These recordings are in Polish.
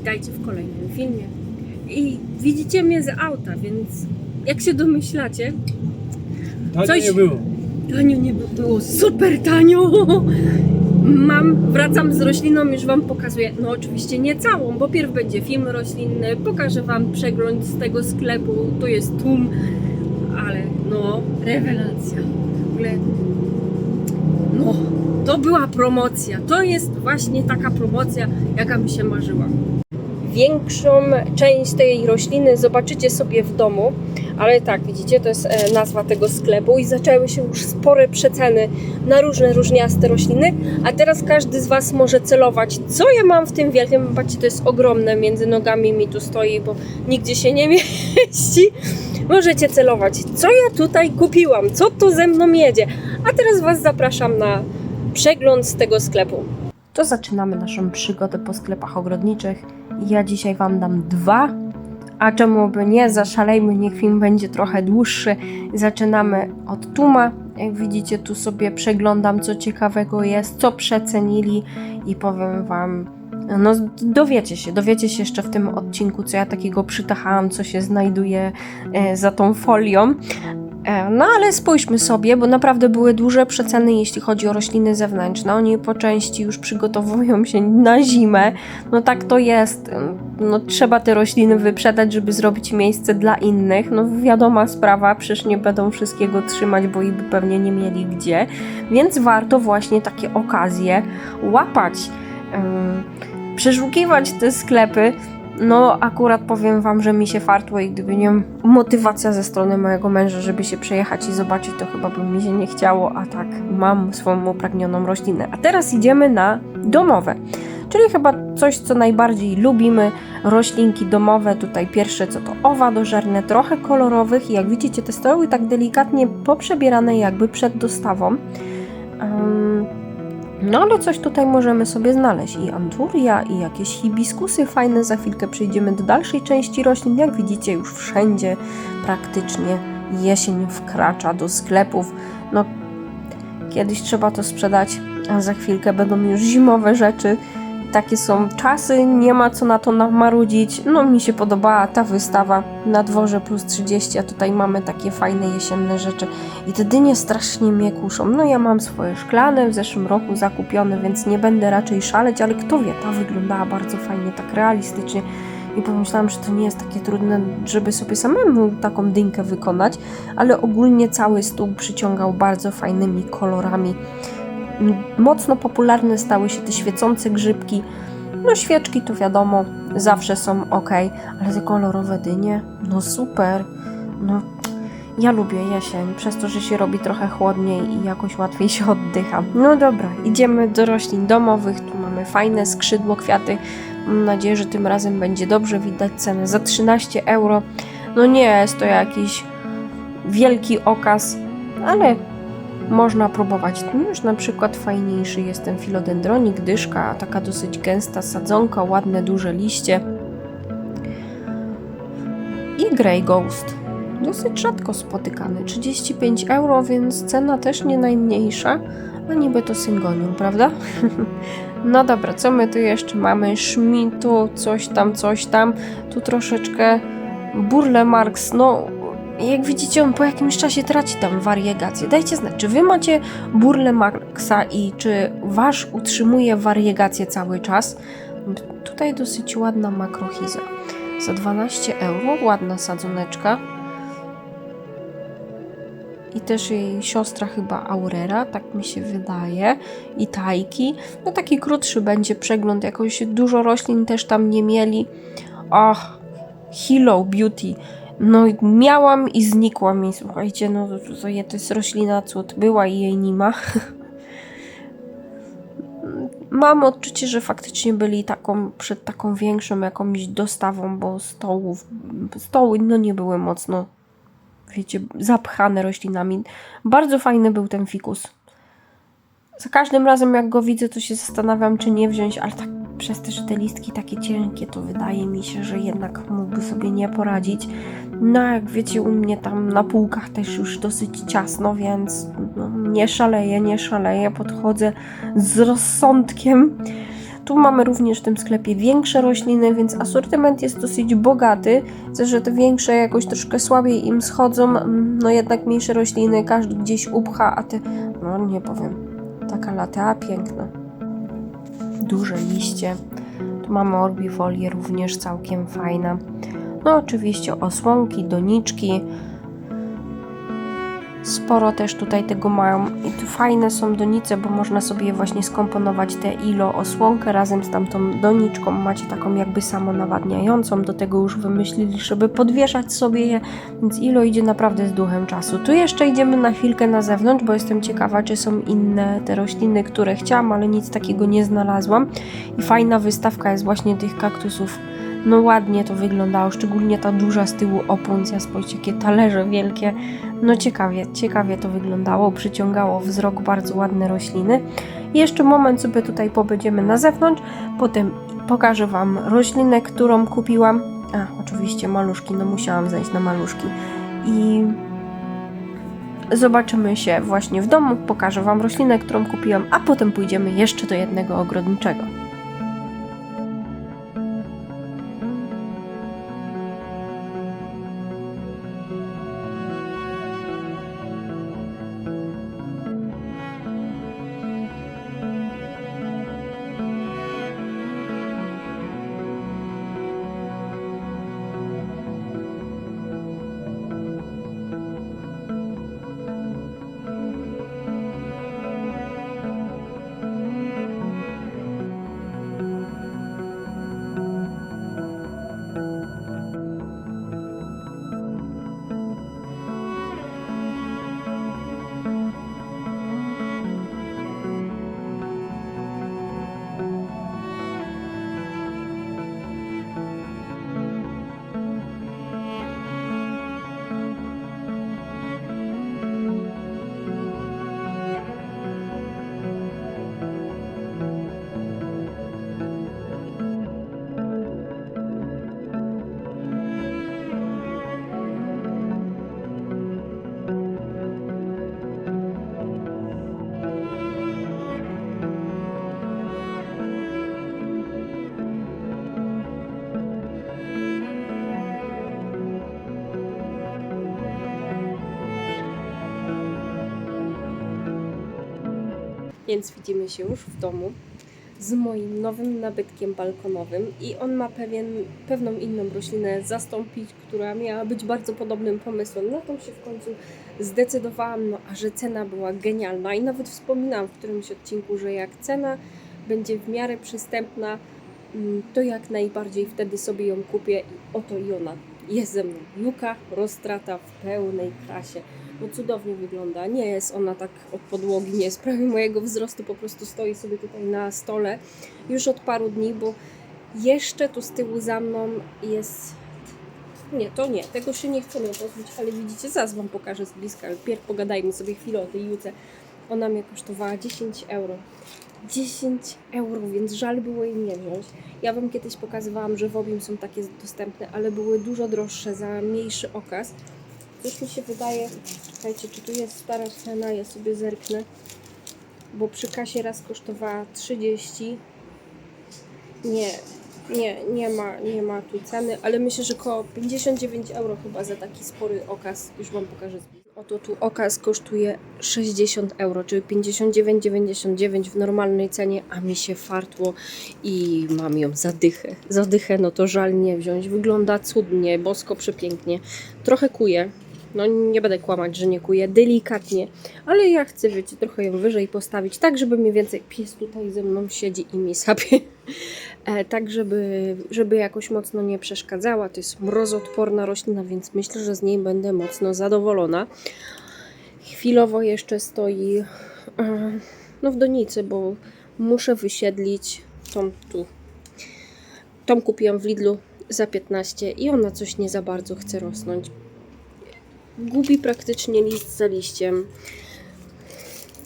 Witajcie w kolejnym filmie. I widzicie mnie z auta, więc jak się domyślacie, Tanio Coś- nie było. tanio nie by- było, super tanio! Mam, wracam z rośliną, już Wam pokazuję, no oczywiście nie całą, bo pierw będzie film roślinny, pokażę Wam przegląd z tego sklepu, to jest tłum, ale no, rewelacja. W ogóle, no, to była promocja, to jest właśnie taka promocja, jaka mi się marzyła. Większą część tej rośliny zobaczycie sobie w domu, ale tak, widzicie, to jest e, nazwa tego sklepu i zaczęły się już spore przeceny na różne różniaste rośliny, a teraz każdy z Was może celować, co ja mam w tym wielkim, patrzcie, to jest ogromne, między nogami mi tu stoi, bo nigdzie się nie mieści. Możecie celować, co ja tutaj kupiłam, co tu ze mną jedzie. A teraz Was zapraszam na przegląd z tego sklepu. To zaczynamy naszą przygodę po sklepach ogrodniczych. Ja dzisiaj Wam dam dwa, a czemu by nie, zaszalejmy, niech film będzie trochę dłuższy. Zaczynamy od Tuma. Jak widzicie, tu sobie przeglądam, co ciekawego jest, co przecenili i powiem Wam, no dowiecie się, dowiecie się jeszcze w tym odcinku, co ja takiego przytachałam, co się znajduje e, za tą folią. E, No ale spójrzmy sobie, bo naprawdę były duże przeceny, jeśli chodzi o rośliny zewnętrzne. Oni po części już przygotowują się na zimę. No tak to jest. No trzeba te rośliny wyprzedać, żeby zrobić miejsce dla innych. No wiadoma sprawa, przecież nie będą wszystkiego trzymać, bo i by pewnie nie mieli gdzie. Więc warto właśnie takie okazje łapać. Przeszukiwać te sklepy. No, akurat powiem Wam, że mi się fartło i gdyby nie motywacja ze strony mojego męża, żeby się przejechać i zobaczyć, to chyba by mi się nie chciało, a tak mam swoją upragnioną roślinę. A teraz idziemy na domowe, czyli chyba coś, co najbardziej lubimy, roślinki domowe. Tutaj pierwsze co to owadożerne, trochę kolorowych i jak widzicie te stoły tak delikatnie poprzebierane jakby przed dostawą. Ym, no ale coś tutaj możemy sobie znaleźć i anturia i jakieś hibiskusy fajne. Za chwilkę przejdziemy do dalszej części roślin. Jak widzicie już wszędzie praktycznie jesień wkracza do sklepów. No kiedyś trzeba to sprzedać, a za chwilkę będą już zimowe rzeczy. Takie są czasy, nie ma co na to namarudzić. No mi się podobała ta wystawa na dworze plus 30, a tutaj mamy takie fajne jesienne rzeczy. I te dynie strasznie mnie kuszą. No ja mam swoje szklane w zeszłym roku zakupione, więc nie będę raczej szaleć, ale kto wie, ta wyglądała bardzo fajnie, tak realistycznie. I pomyślałam, że to nie jest takie trudne, żeby sobie samemu taką dynkę wykonać, ale ogólnie cały stół przyciągał bardzo fajnymi kolorami. Mocno popularne stały się te świecące grzybki. No świeczki to wiadomo, zawsze są ok, ale te kolorowe dynie, no super. No ja lubię jesień, przez to, że się robi trochę chłodniej i jakoś łatwiej się oddycha. No dobra, idziemy do roślin domowych. Tu mamy fajne skrzydło kwiaty. Mam nadzieję, że tym razem będzie dobrze widać cenę. Za 13 euro. No nie jest to jakiś wielki okaz, ale można próbować. Już na przykład fajniejszy jest ten filodendronik, dyszka, taka dosyć gęsta sadzonka, ładne duże liście. I Grey Ghost dosyć rzadko spotykany. 35 euro, więc cena też nie najmniejsza, a niby to syngonium, prawda? no dobra, co my tu jeszcze mamy? Szmitu, coś tam, coś tam. Tu troszeczkę Burle Marks, no jak widzicie, on po jakimś czasie traci tam wariegację. Dajcie znać, czy wy macie Burle Marksa i czy wasz utrzymuje wariegację cały czas? Tutaj dosyć ładna makrochiza. Za 12 euro, ładna sadzoneczka. I też jej siostra chyba Aurera, tak mi się wydaje. I Tajki. No taki krótszy będzie przegląd, jakoś dużo roślin też tam nie mieli. Och, Hello Beauty. No miałam i znikła mi, słuchajcie, no to, jest roślina cud. Była i jej nie ma. Mam odczucie, że faktycznie byli taką, przed taką większą jakąś dostawą, bo stołów, stoły no nie były mocno wiecie, zapchane roślinami. Bardzo fajny był ten fikus. Za każdym razem, jak go widzę, to się zastanawiam, czy nie wziąć, ale tak przez te, że te listki takie cienkie, to wydaje mi się, że jednak mógłby sobie nie poradzić. No, jak wiecie, u mnie tam na półkach też już dosyć ciasno, więc no, nie szaleję, nie szaleję, podchodzę z rozsądkiem. Tu mamy również w tym sklepie większe rośliny, więc asortyment jest dosyć bogaty. Chcę, że te większe jakoś troszkę słabiej im schodzą, no jednak mniejsze rośliny każdy gdzieś upcha, a te, no nie powiem, taka latea piękna. Duże liście. Tu mamy orbifolię również całkiem fajna. No oczywiście osłonki, doniczki. Sporo też tutaj tego mają i tu fajne są donice, bo można sobie właśnie skomponować tę ilo osłonkę razem z tamtą doniczką. Macie taką jakby samonawadniającą, do tego już wymyślili, żeby podwieszać sobie je, więc ilo idzie naprawdę z duchem czasu. Tu jeszcze idziemy na chwilkę na zewnątrz, bo jestem ciekawa, czy są inne te rośliny, które chciałam, ale nic takiego nie znalazłam. I fajna wystawka jest właśnie tych kaktusów no ładnie to wyglądało, szczególnie ta duża z tyłu opuncja, spójrzcie, jakie talerze wielkie. No ciekawie, ciekawie to wyglądało, przyciągało wzrok bardzo ładne rośliny. Jeszcze moment sobie tutaj pobędziemy na zewnątrz, potem pokażę Wam roślinę, którą kupiłam. A, oczywiście maluszki, no musiałam zejść na maluszki. I zobaczymy się właśnie w domu, pokażę Wam roślinę, którą kupiłam, a potem pójdziemy jeszcze do jednego ogrodniczego. Więc widzimy się już w domu z moim nowym nabytkiem balkonowym i on ma pewien, pewną inną roślinę zastąpić, która miała być bardzo podobnym pomysłem. Na tą się w końcu zdecydowałam, no a że cena była genialna i nawet wspominałam w którymś odcinku, że jak cena będzie w miarę przystępna, mm, to jak najbardziej wtedy sobie ją kupię i oto i ona jest ze mną. Juka roztrata w pełnej krasie. No cudownie wygląda. Nie jest ona tak od podłogi, nie jest prawie mojego wzrostu, po prostu stoi sobie tutaj na stole już od paru dni, bo jeszcze tu z tyłu za mną jest... Nie, to nie, tego się nie chcemy pozbyć, ale widzicie, zaraz Wam pokażę z bliska, pierw pogadajmy sobie chwilę o tej juce. Ona mnie kosztowała 10 euro. 10 euro, więc żal było jej nie wziąć. Ja Wam kiedyś pokazywałam, że w Obim są takie dostępne, ale były dużo droższe za mniejszy okaz. Coś mi się wydaje, czekajcie, czy tu jest stara cena, ja sobie zerknę, bo przy kasie raz kosztowała 30. Nie, nie, nie ma, nie ma tu ceny, ale myślę, że około 59 euro chyba za taki spory okaz. Już Wam pokażę. Oto tu okaz kosztuje 60 euro, czyli 59,99 w normalnej cenie, a mi się fartło i mam ją za dychę. Za dychę, no to żal nie wziąć. Wygląda cudnie, bosko, przepięknie. Trochę kuje, no nie będę kłamać, że nie kuję, delikatnie, ale ja chcę, wiecie, trochę ją wyżej postawić, tak żeby mniej więcej pies tutaj ze mną siedzi i mi sapie, e, tak żeby, żeby jakoś mocno nie przeszkadzała. To jest mrozodporna roślina, więc myślę, że z niej będę mocno zadowolona. Chwilowo jeszcze stoi e, no w donicy, bo muszę wysiedlić tą tu. Tą kupiłam w Lidlu za 15 i ona coś nie za bardzo chce rosnąć gubi praktycznie list za liściem.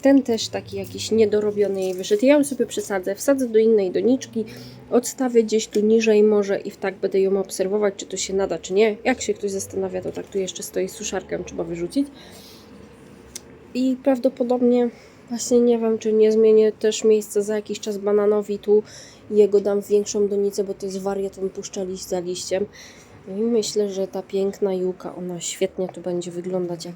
Ten też taki jakiś niedorobiony jej wyszedł. Ja ją sobie przesadzę, wsadzę do innej doniczki, odstawię gdzieś tu niżej może i w tak będę ją obserwować, czy to się nada, czy nie. Jak się ktoś zastanawia, to tak tu jeszcze stoi z suszarką, trzeba wyrzucić. I prawdopodobnie Właśnie nie wiem, czy nie zmienię też miejsca za jakiś czas bananowi tu jego dam w większą donicę, bo to jest wariat, on puszcza liść za liściem. I myślę, że ta piękna juka, ona świetnie tu będzie wyglądać jak...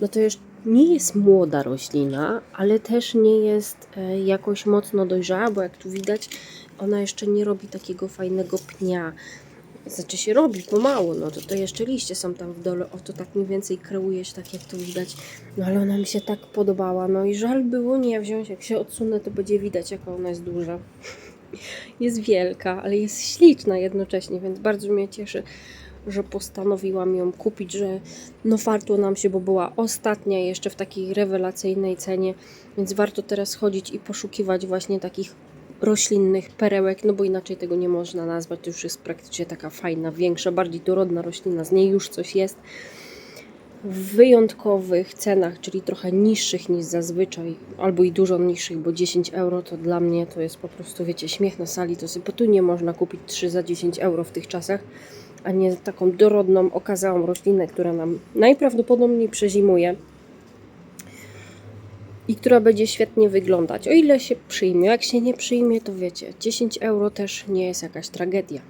No to już nie jest młoda roślina, ale też nie jest e, jakoś mocno dojrzała, bo jak tu widać, ona jeszcze nie robi takiego fajnego pnia. Znaczy się robi pomału, no to, to jeszcze liście są tam w dole, o to tak mniej więcej kreuje się, tak jak tu widać. No ale ona mi się tak podobała, no i żal było nie wziąć, jak się odsunę, to będzie widać, jaka ona jest duża. Jest wielka, ale jest śliczna jednocześnie, więc bardzo mnie cieszy, że postanowiłam ją kupić, że no warto nam się, bo była ostatnia jeszcze w takiej rewelacyjnej cenie, więc warto teraz chodzić i poszukiwać właśnie takich roślinnych perełek, no bo inaczej tego nie można nazwać, to już jest praktycznie taka fajna, większa, bardziej dorodna roślina, z niej już coś jest. W wyjątkowych cenach, czyli trochę niższych niż zazwyczaj, albo i dużo niższych, bo 10 euro to dla mnie to jest po prostu, wiecie, śmiech na sali, to sobie, nie można kupić 3 za 10 euro w tych czasach, a nie taką dorodną, okazałą roślinę, która nam najprawdopodobniej przezimuje i która będzie świetnie wyglądać. O ile się przyjmie, jak się nie przyjmie, to wiecie, 10 euro też nie jest jakaś tragedia.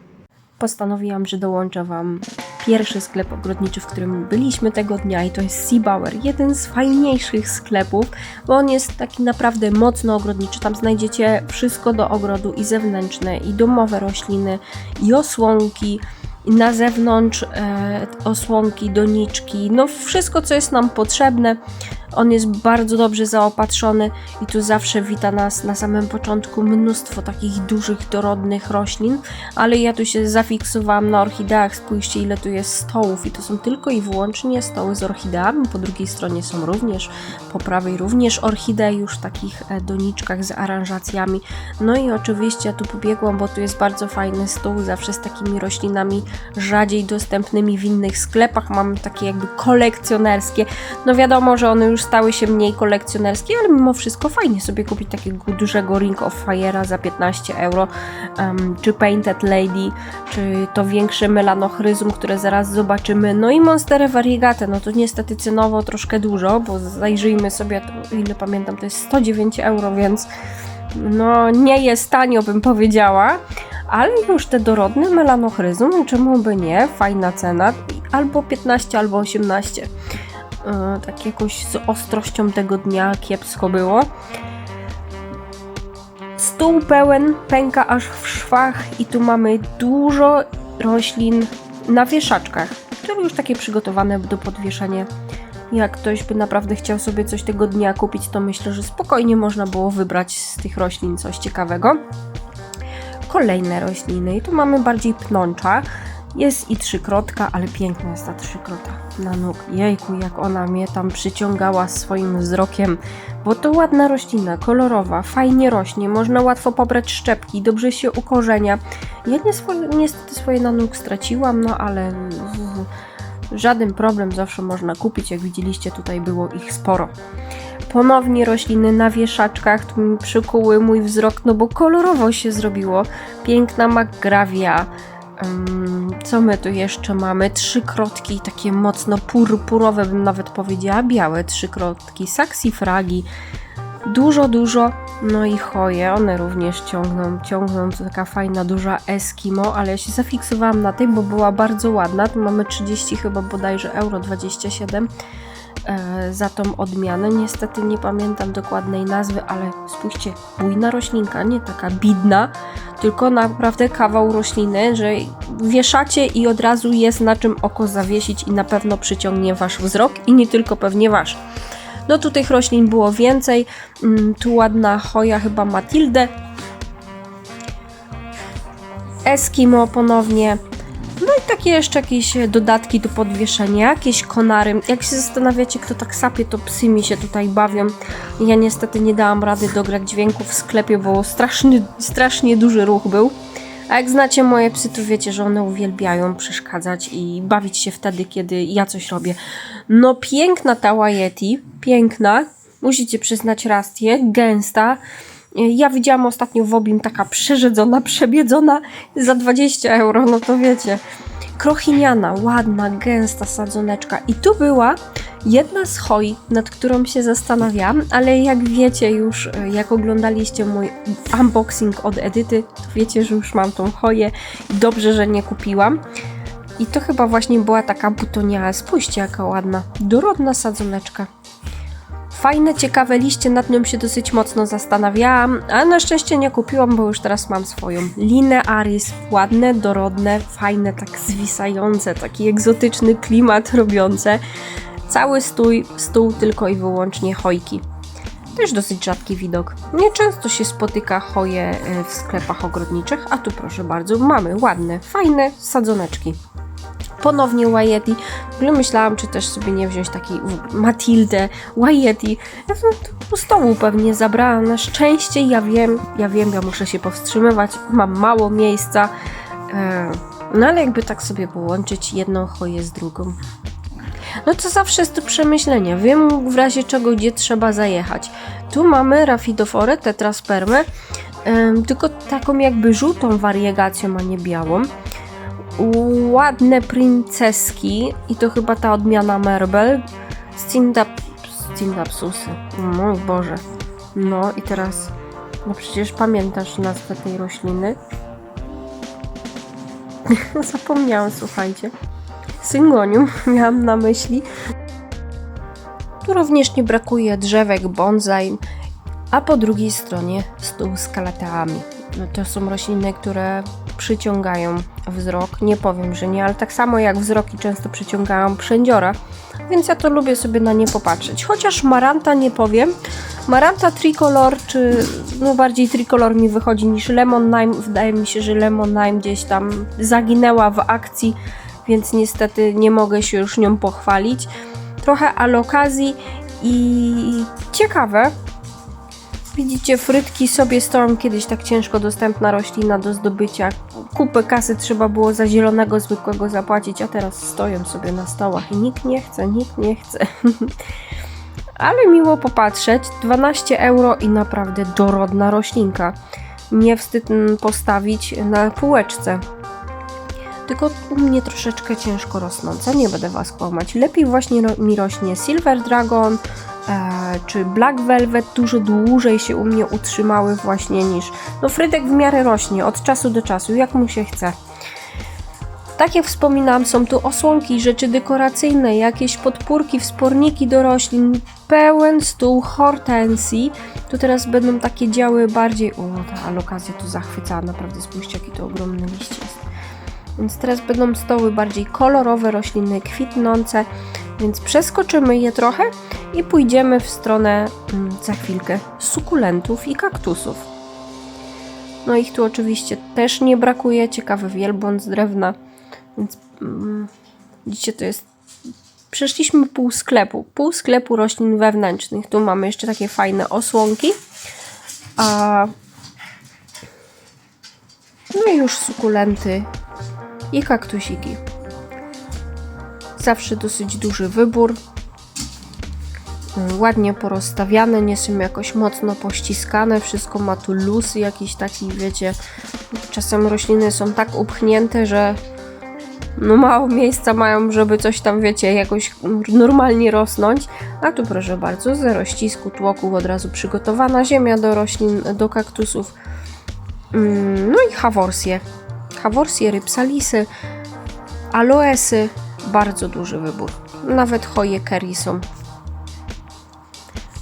Postanowiłam, że dołączę Wam pierwszy sklep ogrodniczy, w którym byliśmy tego dnia i to jest Seabauer, jeden z fajniejszych sklepów, bo on jest taki naprawdę mocno ogrodniczy. Tam znajdziecie wszystko do ogrodu i zewnętrzne, i domowe rośliny, i osłonki, i na zewnątrz e, osłonki, doniczki, no wszystko, co jest nam potrzebne. On jest bardzo dobrze zaopatrzony i tu zawsze wita nas na samym początku mnóstwo takich dużych, dorodnych roślin, ale ja tu się zafiksowałam na orchideach. Spójrzcie, ile tu jest stołów i to są tylko i wyłącznie stoły z orchideami. Po drugiej stronie są również, po prawej również orchidee już w takich e, doniczkach z aranżacjami. No i oczywiście ja tu pobiegłam, bo tu jest bardzo fajny stół, zawsze z takimi roślinami rzadziej dostępnymi w innych sklepach. Mamy takie jakby kolekcjonerskie. No wiadomo, że one już stały się mniej kolekcjonerskie, ale mimo wszystko fajnie sobie kupić takiego dużego Ring of Fire'a za 15 euro, um, czy Painted Lady, czy to większe melanochryzum, które zaraz zobaczymy. No i Monstera Variegate, no to niestety cenowo troszkę dużo, bo zajrzyjmy sobie, ile pamiętam, to jest 109 euro, więc no nie jest tanio, bym powiedziała. Ale już te dorodne melanochryzum, czemu by nie? Fajna cena. Albo 15, albo 18. Yy, tak jakoś z ostrością tego dnia kiepsko było. Stół pełen, pęka aż w szwach i tu mamy dużo roślin na wieszaczkach, które już takie przygotowane do podwieszania. Jak ktoś by naprawdę chciał sobie coś tego dnia kupić, to myślę, że spokojnie można było wybrać z tych roślin coś ciekawego kolejne rośliny. I tu mamy bardziej pnącza. Jest i trzykrotka, ale piękna jest ta trzykrota na nóg. Jejku, jak ona mnie tam przyciągała swoim wzrokiem, bo to ładna roślina, kolorowa, fajnie rośnie, można łatwo pobrać szczepki, dobrze się ukorzenia. Ja niestety swoje na nóg straciłam, no ale żaden problem, zawsze można kupić. Jak widzieliście, tutaj było ich sporo. Ponownie rośliny na wieszaczkach, tu mi przykuły mój wzrok, no bo kolorowo się zrobiło. Piękna magravia. Co my tu jeszcze mamy? Trzy krotki, takie mocno purpurowe, bym nawet powiedziała, białe trzy krotki, saksifragi. Dużo, dużo. No i choje, one również ciągną, ciągną, to taka fajna, duża Eskimo, ale ja się zafiksowałam na tej, bo była bardzo ładna. Tu mamy 30 chyba bodajże euro 27 e, za tą odmianę. Niestety nie pamiętam dokładnej nazwy, ale spójrzcie, bujna roślinka, nie taka bidna, tylko naprawdę kawał rośliny, że wieszacie i od razu jest na czym oko zawiesić i na pewno przyciągnie wasz wzrok i nie tylko pewnie wasz. No tu tych roślin było więcej. Mm, Tu ładna choja chyba Matildę. Eskimo ponownie. No i takie jeszcze jakieś dodatki do podwieszenia, jakieś konary. Jak się zastanawiacie, kto tak sapie, to psy mi się tutaj bawią. Ja niestety nie dałam rady dograć dźwięku w sklepie, bo straszny, strasznie duży ruch był. A jak znacie moje psy, to wiecie, że one uwielbiają przeszkadzać i bawić się wtedy, kiedy ja coś robię. No piękna ta Yeti, piękna. Musicie przyznać rację, gęsta. Ja widziałam ostatnio w Obim taka przerzedzona, przebiedzona za 20 euro, no to wiecie. Krochiniana, ładna, gęsta sadzoneczka. I tu była Jedna z hoi, nad którą się zastanawiałam, ale jak wiecie już, jak oglądaliście mój unboxing od Edyty, to wiecie, że już mam tą hoję i dobrze, że nie kupiłam. I to chyba właśnie była taka butoniała. Spójrzcie, jaka ładna, dorodna sadzoneczka. Fajne, ciekawe liście, nad nią się dosyć mocno zastanawiałam, ale na szczęście nie kupiłam, bo już teraz mam swoją linę Aris. Ładne, dorodne, fajne, tak zwisające, taki egzotyczny klimat robiące. Cały stój, stół tylko i wyłącznie hojki. Też dosyć rzadki widok. Nieczęsto się spotyka hoje e, w sklepach ogrodniczych, a tu proszę bardzo, mamy ładne, fajne sadzoneczki. Ponownie Wayeti. W ogóle myślałam, czy też sobie nie wziąć takiej Matildę, Wayeti. Ja to do stołu pewnie zabrałam. Na szczęście ja wiem, ja wiem, ja muszę się powstrzymywać. Mam mało miejsca. E, No ale jakby tak sobie połączyć jedną choję z drugą. No to zawsze jest to przemyślenie. Wiem w razie czego, gdzie trzeba zajechać. Tu mamy Rafidoforę, tetraspermę, tylko taką jakby żółtą wariegacją, a nie białą. Ładne princeski i to chyba ta odmiana Merbel. Scindap... Scindapsusy. Mój Boże. No i teraz... No przecież pamiętasz nazwę tej rośliny? Zapomniałam, słuchajcie. Syngonium miałam na myśli. Tu również nie brakuje drzewek bonsai, a po drugiej stronie stół z kalateami. No to są rośliny, które przyciągają wzrok. Nie powiem, że nie, ale tak samo jak wzroki często przyciągają przędziora, więc ja to lubię sobie na nie popatrzeć. Chociaż Maranta nie powiem. Maranta tricolor, czy no bardziej tricolor mi wychodzi niż Lemon Lime. Wydaje mi się, że Lemon Lime gdzieś tam zaginęła w akcji, więc niestety nie mogę się już nią pochwalić. Trochę alokazji i ciekawe, Widzicie, frytki sobie stoją kiedyś tak ciężko dostępna roślina do zdobycia. Kupę kasy trzeba było za zielonego zwykłego zapłacić, a teraz stoją sobie na stołach i nikt nie chce, nikt nie chce. Ale miło popatrzeć, 12 euro i naprawdę dorodna roślinka. Nie wstyd postawić na półeczce. Tylko u mnie troszeczkę ciężko rosnąca, nie będę Was kłamać. Lepiej właśnie mi rośnie Silver Dragon, czy Black Velvet dużo dłużej się u mnie utrzymały właśnie niż. No Frydek w miarę rośnie od czasu do czasu, jak mu się chce. Tak jak wspominałam, są tu osłonki, rzeczy dekoracyjne, jakieś podpórki, wsporniki do roślin, pełen stół hortensji. Tu teraz będą takie działy bardziej. O, ta alokazja tu zachwycała, naprawdę spójrzcie, jaki to ogromny liść jest. Więc teraz będą stoły bardziej kolorowe, rośliny kwitnące, więc przeskoczymy je trochę i pójdziemy w stronę mm, za chwilkę sukulentów i kaktusów. No ich tu oczywiście też nie brakuje, ciekawy wielbłąd z drewna, więc mm, widzicie to jest przeszliśmy pół sklepu, pół sklepu roślin wewnętrznych. Tu mamy jeszcze takie fajne osłonki, a no i już sukulenty i kaktusiki. Zawsze dosyć duży wybór. Mm, Ładnie porozstawiane, nie są jakoś mocno pościskane, wszystko ma tu luz jakiś taki, wiecie. Czasem rośliny są tak upchnięte, że no mało miejsca mają, żeby coś tam, wiecie, jakoś normalnie rosnąć. A tu proszę bardzo, zero ścisku, tłoku, od razu przygotowana ziemia do roślin, do kaktusów. Mm, No i haworsje. Haworsje, rypsalisy, aloesy, bardzo duży wybór. Nawet hoje curry są.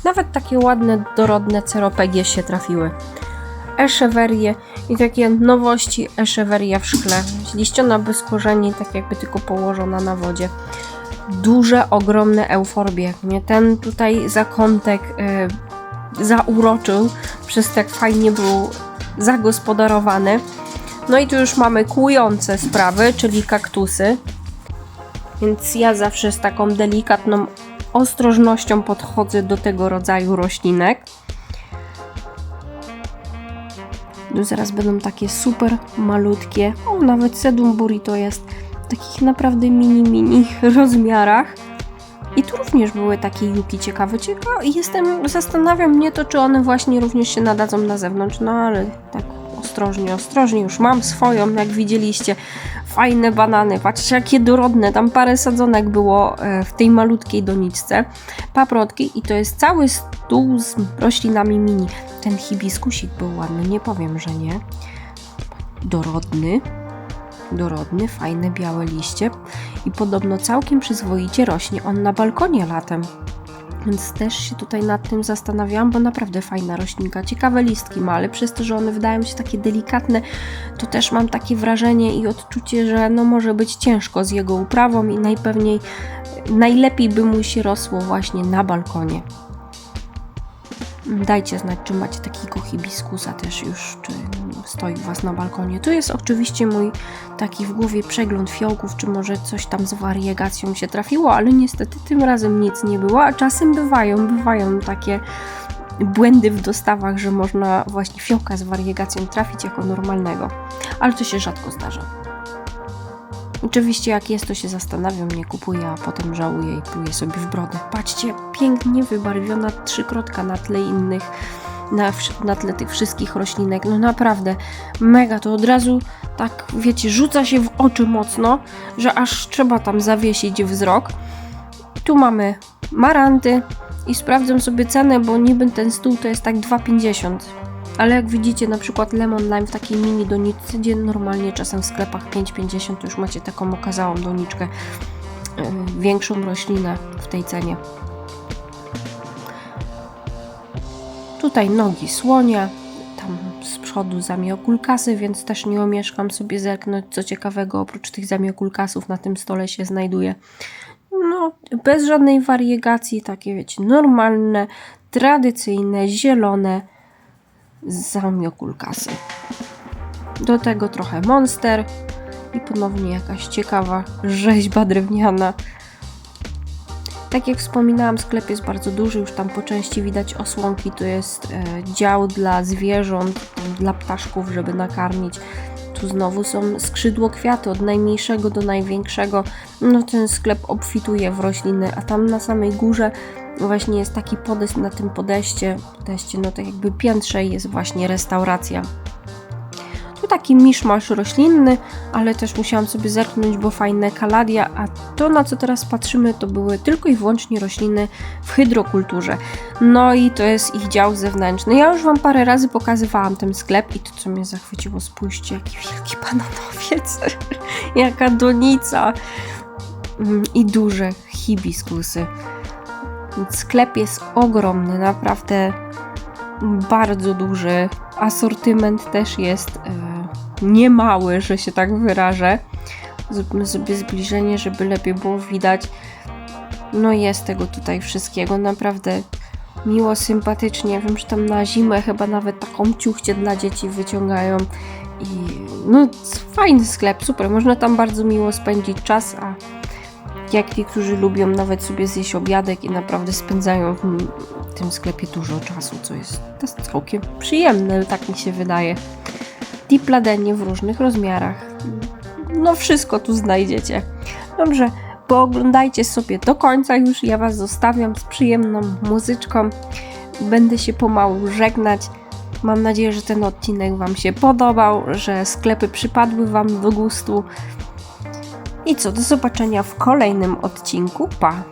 Nawet takie ładne, dorodne ceropegie się trafiły. Eszewerie i takie nowości eszeweria w szkle. Liściona bez korzeni, tak jakby tylko położona na wodzie. Duże, ogromne euforbie. Mnie ten tutaj zakątek y, zauroczył, przez to jak fajnie był zagospodarowany. No i tu już mamy kłujące sprawy, czyli kaktusy. Więc ja zawsze z taką delikatną ostrożnością podchodzę do tego rodzaju roślinek. No zaraz będą takie super malutkie. O, nawet sedumburi to jest w takich naprawdę mini, mini rozmiarach. I tu również były takie juki ciekawe. Ciekawe. Jestem, zastanawiam mnie to, czy one właśnie również się nadadzą na zewnątrz. No ale tak ostrożnie, ostrożnie. Już mam swoją, jak widzieliście. Fajne banany, patrzcie jakie dorodne. Tam parę sadzonek było e, w tej malutkiej doniczce. Paprotki i to jest cały stół z roślinami mini. Ten hibiskusik był ładny, nie powiem, że nie. Dorodny. Dorodny, fajne białe liście i podobno całkiem przyzwoicie rośnie on na balkonie latem. Więc też się tutaj nad tym zastanawiałam, bo naprawdę fajna roślinka. Ciekawe listki ma, ale przez to, że one wydają się takie delikatne, to też mam takie wrażenie i odczucie, że no może być ciężko z jego uprawą i najpewniej najlepiej by mu się rosło właśnie na balkonie. Dajcie znać, czy macie takiego hibiskusa też już, czy stoi u Was na balkonie. Tu jest oczywiście mój taki w głowie przegląd fiołków, czy może coś tam z wariegacją się trafiło, ale niestety tym razem nic nie było, a czasem bywają, bywają takie błędy w dostawach, że można właśnie fiołka z wariegacją trafić jako normalnego, ale to się rzadko zdarza. Oczywiście jak jest, to się zastanawiam, nie kupuję, a potem żałuję i pluję sobie w brodę. Patrzcie, pięknie wybarwiona trzykrotka na tle innych, na, na tle tych wszystkich roślinek. No naprawdę, mega, to od razu tak, wiecie, rzuca się w oczy mocno, że aż trzeba tam zawiesić wzrok. Tu mamy maranty i sprawdzam sobie cenę, bo niby ten stół to jest tak 2,50. Ale jak widzicie, na przykład Lemon Lime w takiej mini doniczce, gdzie normalnie czasem w sklepach 5,50 to już macie taką okazałą doniczkę, yy, większą roślinę w tej cenie. Tutaj nogi słonia, tam z przodu zamiokulkasy, więc też nie omieszkam sobie zerknąć, co ciekawego oprócz tych zamiokulkasów na tym stole się znajduje. No, bez żadnej wariegacji, takie wiecie, normalne, tradycyjne, zielone zamiokulkasy. Do tego trochę monster i ponownie jakaś ciekawa rzeźba drewniana. Tak jak wspominałam, sklep jest bardzo duży, już tam po części widać osłonki. To jest e, dział dla zwierząt, dla ptaszków, żeby nakarmić. Tu znowu są skrzydło kwiaty, od najmniejszego do największego. No ten sklep obfituje w rośliny, a tam na samej górze właśnie jest taki podest, na tym podejście, podejście no tak jakby piętrze jest właśnie restauracja. Tu taki miszmasz roślinny, ale też musiałam sobie zerknąć, bo fajne kaladia, a to na co teraz patrzymy to były tylko i wyłącznie rośliny w hydrokulturze. No i to jest ich dział zewnętrzny. Ja już Wam parę razy pokazywałam ten sklep i to co mnie zachwyciło, spójrzcie jaki wielki bananowiec, jaka donica Mm, i duże hibiskusy. Sklep jest ogromny, naprawdę bardzo duży. Asortyment też jest e, niemały, że się tak wyrażę. Zróbmy sobie zbliżenie, żeby lepiej było widać. No jest tego tutaj wszystkiego, naprawdę miło, sympatycznie. Wiem, że tam na zimę chyba nawet taką ciuchcie dla dzieci wyciągają. I no fajny sklep, super. Można tam bardzo miło spędzić czas, a jak ci, którzy lubią nawet sobie zjeść obiadek i naprawdę spędzają w tym sklepie dużo czasu, co jest, jest całkiem przyjemne, tak mi się wydaje. Dipladenie w różnych rozmiarach. No wszystko tu znajdziecie. Dobrze, pooglądajcie sobie do końca już. Ja Was zostawiam z przyjemną muzyczką. Będę się pomału żegnać. Mam nadzieję, że ten odcinek Wam się podobał, że sklepy przypadły Wam do gustu. I co, do zobaczenia w kolejnym odcinku. Pa!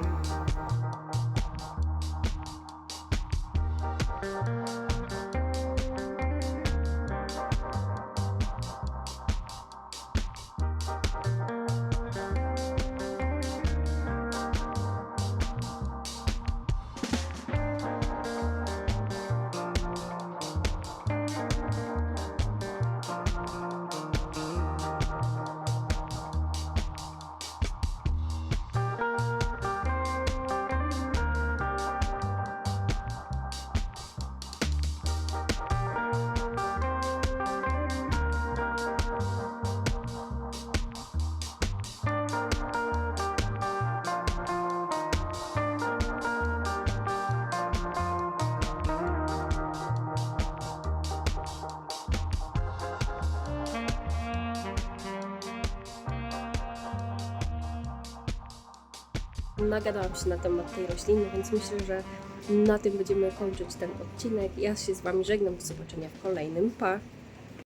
Nagadałam się na temat tej rośliny, więc myślę, że na tym będziemy kończyć ten odcinek. Ja się z Wami żegnam. Do zobaczenia w kolejnym. Pa!